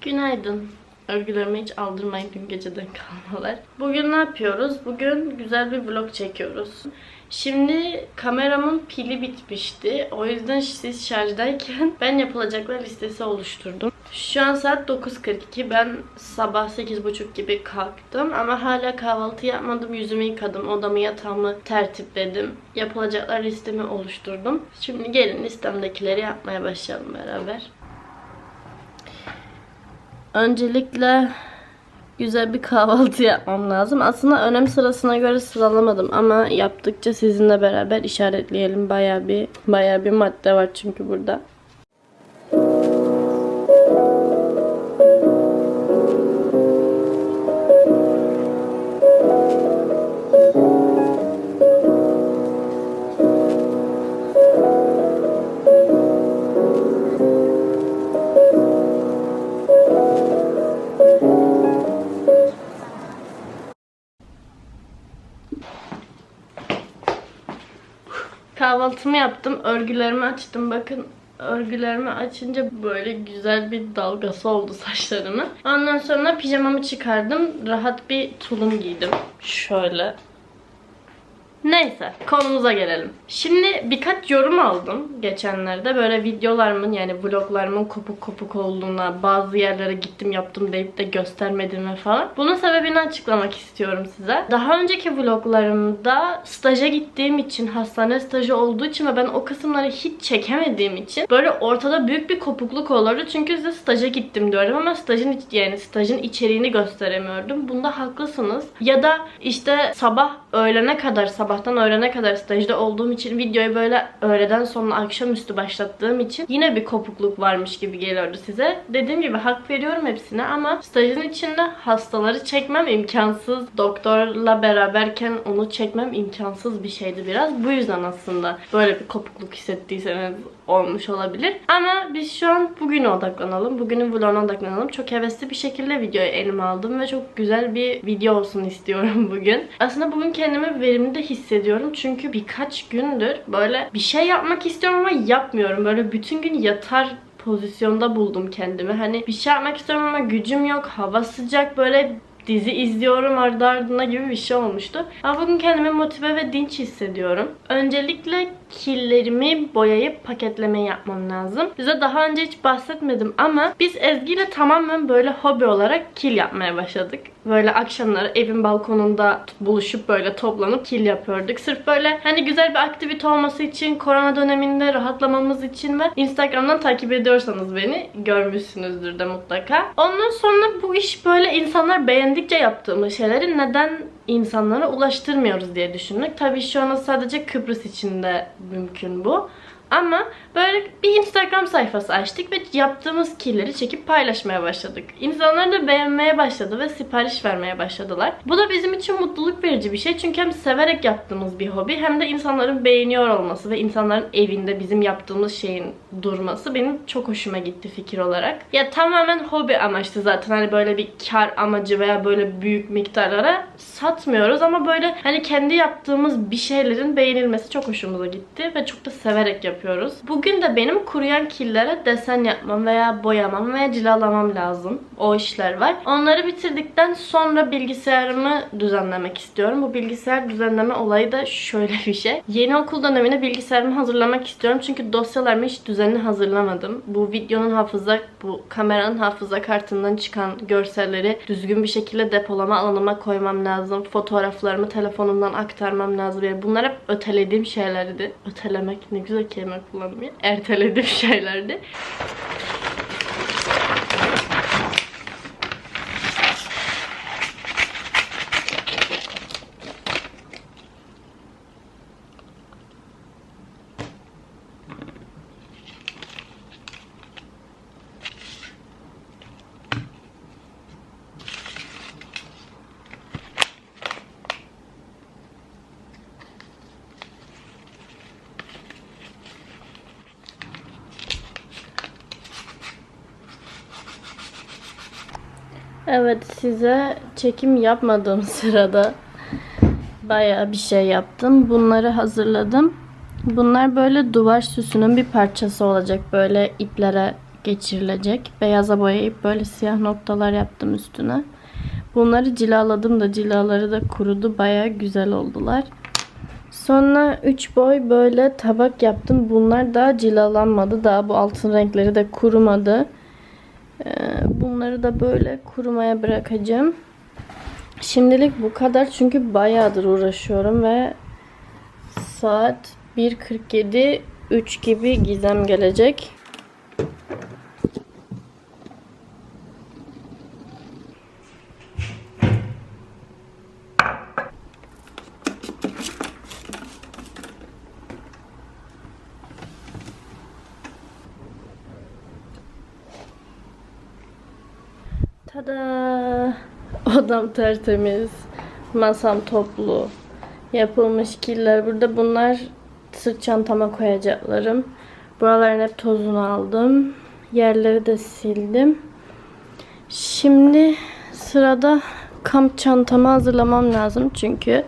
Günaydın. Örgülerimi hiç aldırmayın dün geceden kalmalar. Bugün ne yapıyoruz? Bugün güzel bir vlog çekiyoruz. Şimdi kameramın pili bitmişti. O yüzden siz şarjdayken ben yapılacaklar listesi oluşturdum. Şu an saat 9.42. Ben sabah 8.30 gibi kalktım. Ama hala kahvaltı yapmadım. Yüzümü yıkadım. Odamı yatağımı tertipledim. Yapılacaklar listemi oluşturdum. Şimdi gelin listemdekileri yapmaya başlayalım beraber. Öncelikle güzel bir kahvaltı yapmam lazım. Aslında önem sırasına göre sıralamadım ama yaptıkça sizinle beraber işaretleyelim. Baya bir baya bir madde var çünkü burada. Kahvaltımı yaptım. Örgülerimi açtım. Bakın örgülerimi açınca böyle güzel bir dalgası oldu saçlarımın. Ondan sonra pijamamı çıkardım. Rahat bir tulum giydim. Şöyle. Neyse konumuza gelelim. Şimdi birkaç yorum aldım geçenlerde. Böyle videolarımın yani vloglarımın kopuk kopuk olduğuna, bazı yerlere gittim yaptım deyip de göstermediğime falan. Bunun sebebini açıklamak istiyorum size. Daha önceki vloglarımda staja gittiğim için, hastane stajı olduğu için ve ben o kısımları hiç çekemediğim için böyle ortada büyük bir kopukluk olurdu. Çünkü size staja gittim diyorum ama stajın yani stajın içeriğini gösteremiyordum. Bunda haklısınız. Ya da işte sabah öğlene kadar, sabahtan öğlene kadar stajda olduğum için videoyu böyle öğleden sonra akşamüstü başlattığım için yine bir kopukluk varmış gibi geliyordu size. Dediğim gibi hak veriyorum hepsine ama stajın içinde hastaları çekmem imkansız. Doktorla beraberken onu çekmem imkansız bir şeydi biraz. Bu yüzden aslında böyle bir kopukluk hissettiyseniz olmuş olabilir. Ama biz şu an bugüne odaklanalım. Bugünün vloguna odaklanalım. Çok hevesli bir şekilde videoyu elime aldım ve çok güzel bir video olsun istiyorum bugün. Aslında bugün kendimi verimli de hissediyorum. Çünkü birkaç gündür böyle bir şey yapmak istiyorum ama yapmıyorum. Böyle bütün gün yatar pozisyonda buldum kendimi. Hani bir şey yapmak istiyorum ama gücüm yok. Hava sıcak böyle dizi izliyorum ardı ardına gibi bir şey olmuştu. Ama bugün kendimi motive ve dinç hissediyorum. Öncelikle killerimi boyayıp paketleme yapmam lazım. Size daha önce hiç bahsetmedim ama biz Ezgi ile tamamen böyle hobi olarak kil yapmaya başladık. Böyle akşamları evin balkonunda buluşup böyle toplanıp kil yapıyorduk. Sırf böyle hani güzel bir aktivite olması için, korona döneminde rahatlamamız için ve Instagram'dan takip ediyorsanız beni görmüşsünüzdür de mutlaka. Ondan sonra bu iş böyle insanlar beğendikçe yaptığımız şeyleri neden insanlara ulaştırmıyoruz diye düşündük. Tabii şu an sadece Kıbrıs içinde mümkün bu. Ama böyle bir Instagram sayfası açtık ve yaptığımız killeri çekip paylaşmaya başladık. İnsanlar da beğenmeye başladı ve sipariş vermeye başladılar. Bu da bizim için mutluluk verici bir şey. Çünkü hem severek yaptığımız bir hobi hem de insanların beğeniyor olması ve insanların evinde bizim yaptığımız şeyin durması benim çok hoşuma gitti fikir olarak. Ya tamamen hobi amaçlı zaten hani böyle bir kar amacı veya böyle büyük miktarlara satmıyoruz ama böyle hani kendi yaptığımız bir şeylerin beğenilmesi çok hoşumuza gitti ve çok da severek yapıyoruz. Bugün de benim kuruyan killere desen yapmam veya boyamam veya cilalamam lazım. O işler var. Onları bitirdikten sonra bilgisayarımı düzenlemek istiyorum. Bu bilgisayar düzenleme olayı da şöyle bir şey. Yeni okul dönemine bilgisayarımı hazırlamak istiyorum. Çünkü dosyalarımı hiç düzenli hazırlamadım. Bu videonun hafıza, bu kameranın hafıza kartından çıkan görselleri düzgün bir şekilde depolama alanıma koymam lazım. Fotoğraflarımı telefonumdan aktarmam lazım. Yani bunlar hep ötelediğim şeylerdi. Ötelemek ne güzel kelime kullandım ya. Ertelediğim şeylerdi. Evet size çekim yapmadığım sırada bayağı bir şey yaptım. Bunları hazırladım. Bunlar böyle duvar süsünün bir parçası olacak. Böyle iplere geçirilecek. Beyaza boyayıp böyle siyah noktalar yaptım üstüne. Bunları cilaladım da cilaları da kurudu. Baya güzel oldular. Sonra 3 boy böyle tabak yaptım. Bunlar daha cilalanmadı. Daha bu altın renkleri de kurumadı. Ee, Bunları da böyle kurumaya bırakacağım. Şimdilik bu kadar çünkü bayağıdır uğraşıyorum ve saat 1.47 3 gibi Gizem gelecek. Odam tertemiz. Masam toplu. Yapılmış killer. Burada bunlar sırt çantama koyacaklarım. Buraların hep tozunu aldım. Yerleri de sildim. Şimdi sırada kamp çantamı hazırlamam lazım. Çünkü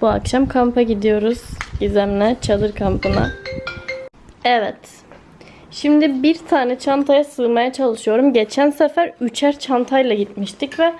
bu akşam kampa gidiyoruz. Gizem'le çadır kampına. Evet. Şimdi bir tane çantaya sığmaya çalışıyorum. Geçen sefer üçer çantayla gitmiştik ve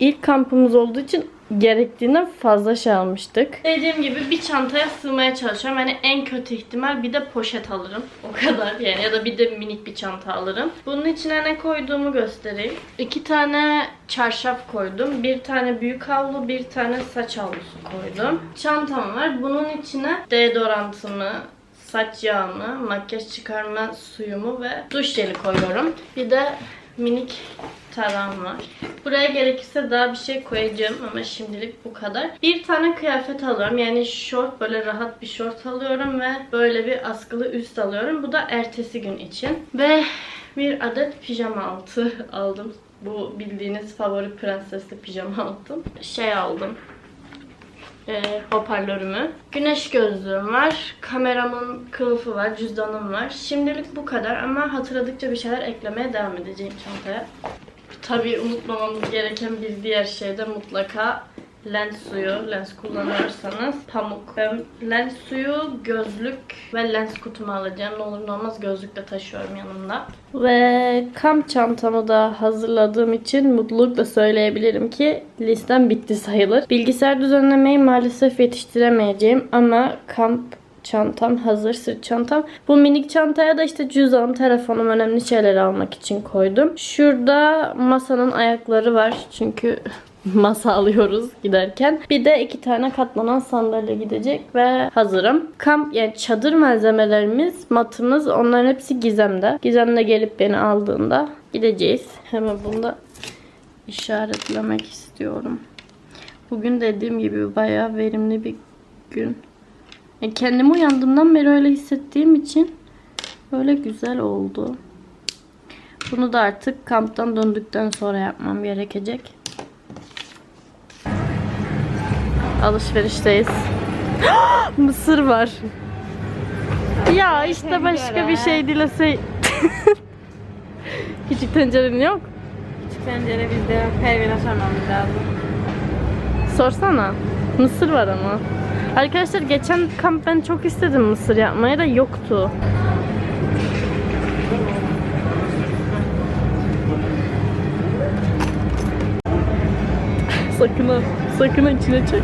ilk kampımız olduğu için gerektiğinden fazla şey almıştık. Dediğim gibi bir çantaya sığmaya çalışıyorum. Yani en kötü ihtimal bir de poşet alırım. O kadar yani ya da bir de minik bir çanta alırım. Bunun içine ne koyduğumu göstereyim. İki tane çarşaf koydum. Bir tane büyük havlu, bir tane saç havlusu koydum. Çantam var. Bunun içine deodorantımı, saç yağımı, makyaj çıkarma suyumu ve duş jeli koyuyorum. Bir de minik tarağım var. Buraya gerekirse daha bir şey koyacağım ama şimdilik bu kadar. Bir tane kıyafet alıyorum. Yani şort böyle rahat bir şort alıyorum ve böyle bir askılı üst alıyorum. Bu da ertesi gün için. Ve bir adet pijama altı aldım. Bu bildiğiniz favori prensesli pijama altım. Şey aldım e, hoparlörümü. Güneş gözlüğüm var. Kameramın kılıfı var. Cüzdanım var. Şimdilik bu kadar ama hatırladıkça bir şeyler eklemeye devam edeceğim çantaya. Tabii unutmamamız gereken bir diğer şey de mutlaka lens suyu. Lens kullanıyorsanız pamuk. Ben lens suyu, gözlük ve lens kutumu alacağım. Ne olur ne olmaz gözlük de taşıyorum yanımda. Ve kamp çantamı da hazırladığım için mutlulukla söyleyebilirim ki listem bitti sayılır. Bilgisayar düzenlemeyi maalesef yetiştiremeyeceğim ama kamp çantam hazır sırt çantam. Bu minik çantaya da işte cüzdanım, telefonum, önemli şeyleri almak için koydum. Şurada masanın ayakları var çünkü masa alıyoruz giderken. Bir de iki tane katlanan sandalye gidecek ve hazırım. Kamp yani çadır malzemelerimiz, matımız onların hepsi Gizem'de. Gizem de gelip beni aldığında gideceğiz. Hemen bunu işaretlemek istiyorum. Bugün dediğim gibi bayağı verimli bir gün. E, kendimi uyandığımdan beri öyle hissettiğim için böyle güzel oldu. Bunu da artık kamptan döndükten sonra yapmam gerekecek. Alışverişteyiz. Mısır var. Ya işte başka bir şey dilese. Küçük tencerenin yok. Küçük tencere bizde Pervin'e sormamız lazım. Sorsana. Mısır var ama. Arkadaşlar geçen kamp ben çok istedim mısır yapmaya da yoktu. sakın ha. Sakın ha içine çek.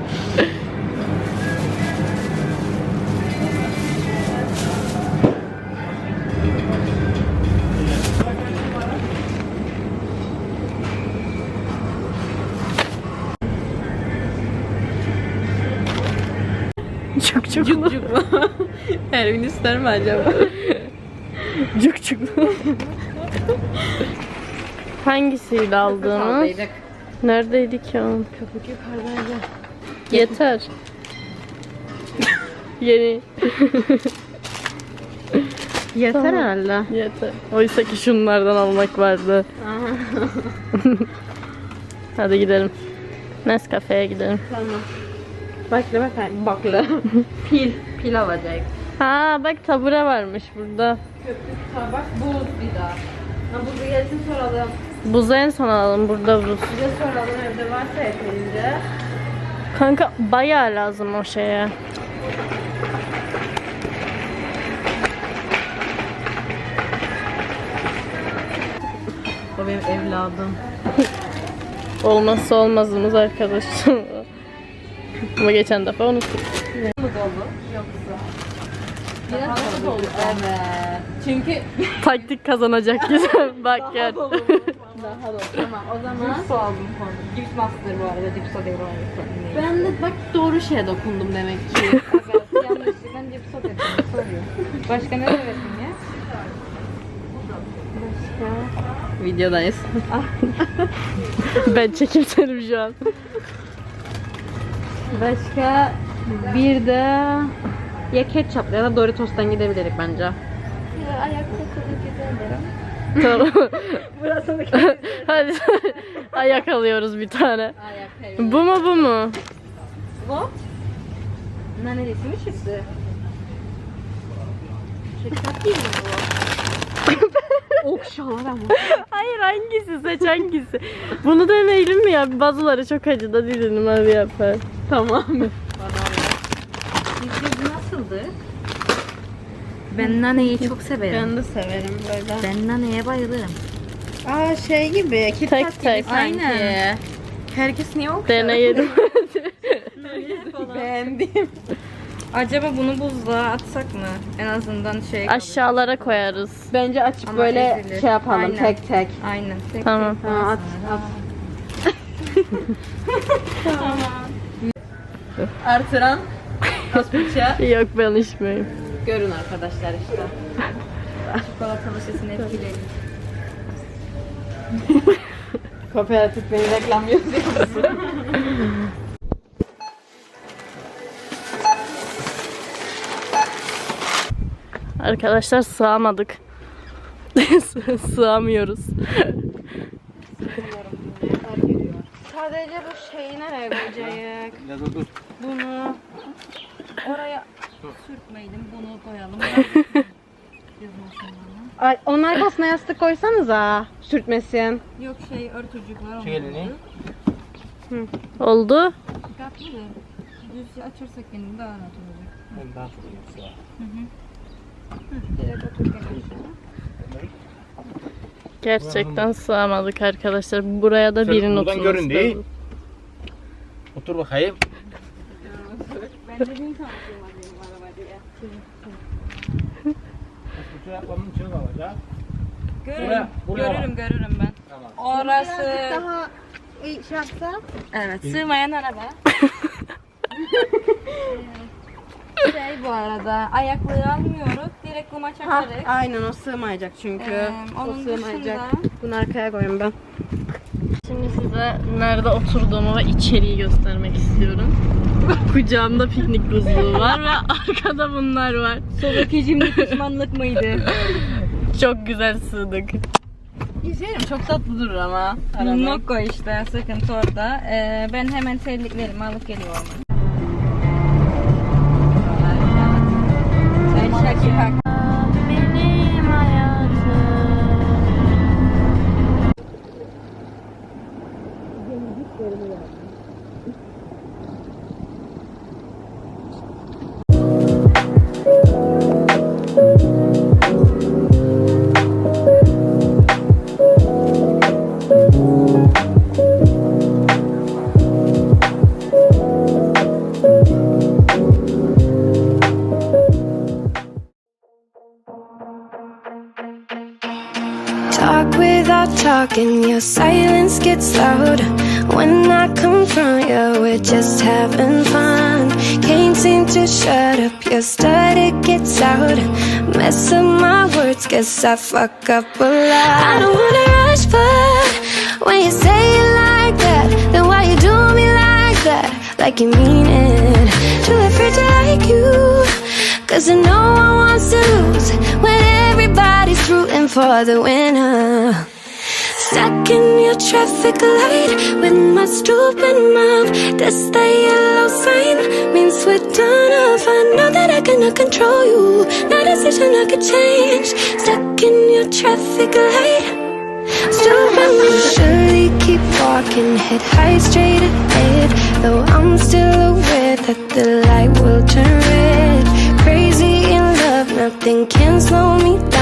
Çok çok. Cuk cuk mu? Pervin ister mi acaba? Cuk cuk. Hangisiydi aldığımız? Aldıydık. Neredeydik ya? Köpük yukarıdaydı. Yeter. Yeni. Yeter Tamam. herhalde. Yeter. Oysa ki şunlardan almak vardı. Hadi gidelim. Nescafe'ye gidelim. Tamam. Bakla bak bakla. pil. Pil alacak. Ha bak tabure varmış burada. Köpük tabak buz bir daha. Ha buzu gelsin soralım. Buzu en son alalım burada buz. Bir de soralım evde varsa hepinizde. Kanka bayağı lazım o şeye. O benim evladım. Olmazsa olmazımız arkadaşım. Ama geçen defa unuttuk. mı dolu yoksa? Biraz dolu dolu. Evet. Çünkü Taktik kazanacak güzel. Bak gel. daha dolu. Tamam o zaman. Cips aldım konu. Cips master bu arada. Cips o değil o. Ben de bak doğru şeye dokundum demek ki. Yanlışlıkla cips o dedim. Soruyor. Başka ne öğrettin ya? Başka? Videodayız. ben çekimserim şu an. Başka bir de ya ketçap ya da Doritos'tan gidebiliriz bence. tamam. Hadi ayak alıyoruz bir tane. Ayak Bu mu bu mu? What? Bunlar neresi mi çıktı? Ketçap değil mi bu? Okşalar ama. Hayır hangisi seç hangisi? Bunu deneyelim mi ya? Bazıları çok acı da dilim abi yapar. Tamam. Sizce bu nasıldı? Ben naneyi çok severim. Ben de severim böyle. Ben naneye bayılırım. Aa şey gibi, Kit Tek Kat tek. gibi sanki. Aynen. Herkes niye okşar? Deneyelim. Beğendim. Acaba bunu buzluğa atsak mı? En azından şey Aşağılara koyarız. Bence açıp Ama böyle ezilir. şey yapalım Aynen. tek tek. Aynen. Tek Tamam. tek Ha, at, at. Artıran Kaspaça. Yok ben içmeyeyim. Görün arkadaşlar işte. Çikolatalı sesini etkileyin. Kooperatif beni reklam yazıyor. Arkadaşlar sığamadık. Sığamıyoruz. Sadece bu şeyi nereye koyacak? Bunu Oraya sürtmeyelim. Bunu koyalım. Ay, onun arkasına yastık koysanıza. Sürtmesin. Yok şey örtücük var. Çek elini. Oldu. Dikkatli de. Düz açarsak benim daha rahat olacak. Ben daha çok otururken aşağı. Gerçekten sığamadık arkadaşlar. Buraya da Şöyle birinin buradan oturması görün değil. lazım. Otur bakayım. Kalacak. Görürüm. Buraya- buraya görürüm, görürüm ben. Tamam. Orası... Daha iyi şey yapsa. Evet, sığmayan araba. şey bu arada, ayakları almıyoruz. Direkt kumaş Ha, aynen o sığmayacak çünkü. Ee, o onun sığmayacak. dışında- Bunu arkaya koyayım ben. Şimdi size nerede oturduğumu ve içeriği göstermek istiyorum. Kucağımda piknik buzluğu var ve arkada bunlar var. Soldaki cimri pişmanlık mıydı? Çok güzel sığdık. İzleyelim çok tatlı durur ama. Nokko işte, sıkıntı orada. Ee, ben hemen terliklerimi alıp geliyorum. Hak. Benim hayatım. Talk talking, your silence gets loud. When I confront you, we're just having fun. Can't seem to shut up, your stutter gets out. Mess up my words, guess I fuck up a lot. I don't wanna rush, but when you say it like that, then why you do me like that? Like you mean it. Too afraid to like you. Cause I know I want to lose when everybody's rooting for the winner. Stuck in your traffic light with my stupid mouth. That's the yellow sign means we're done off. I know that I cannot control you. No decision I could change. Stuck in your traffic light. Stupid, surely keep walking, head high straight ahead. Though I'm still aware that the light will turn red. Crazy in love, nothing can slow me down.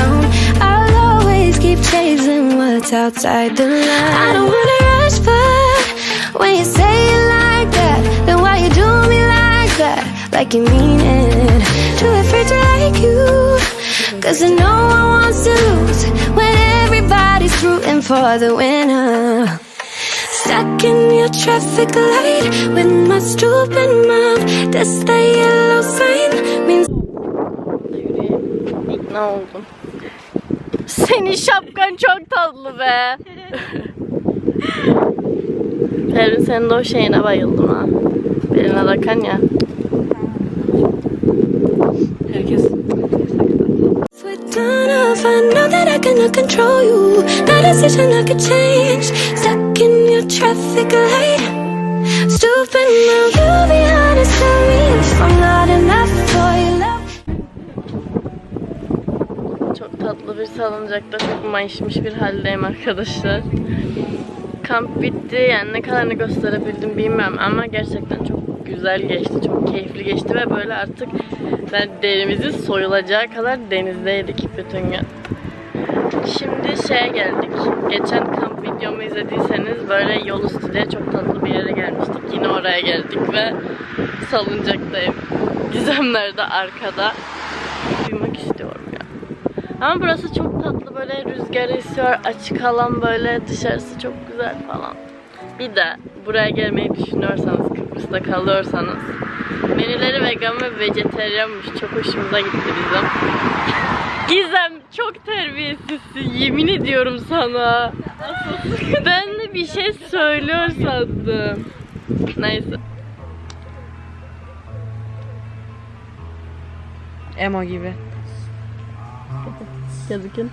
Outside the line. I don't wanna rush, but when you say it like that, then why you do me like that? Like you mean it. Too afraid to like you. Cause I know I want to lose when everybody's rooting for the winner. Stuck in your traffic light with my stupid mouth. That's the yellow sign means. Senin şapkan çok tatlı be. Perin senin de o şeyine bayıldım ha. Beline takan ya. Herkes tatlı bir salıncakta çok mayışmış bir haldeyim arkadaşlar. Kamp bitti yani ne kadarını gösterebildim bilmiyorum ama gerçekten çok güzel geçti, çok keyifli geçti ve böyle artık ben derimizi soyulacağı kadar denizdeydik bütün gün. Şimdi şeye geldik. Geçen kamp videomu izlediyseniz böyle yol üstü diye çok tatlı bir yere gelmiştik. Yine oraya geldik ve salıncaktayım. Gizemler de arkada. Ama burası çok tatlı böyle rüzgar esiyor, açık alan böyle dışarısı çok güzel falan. Bir de buraya gelmeyi düşünüyorsanız, Kıbrıs'ta kalıyorsanız menüleri vegan ve vejeteryanmış. Çok hoşumuza gitti bizim. Gizem çok terbiyesizsin yemin ediyorum sana. Ben de bir şey söylüyor sandım. Neyse. emo gibi. Gözükün.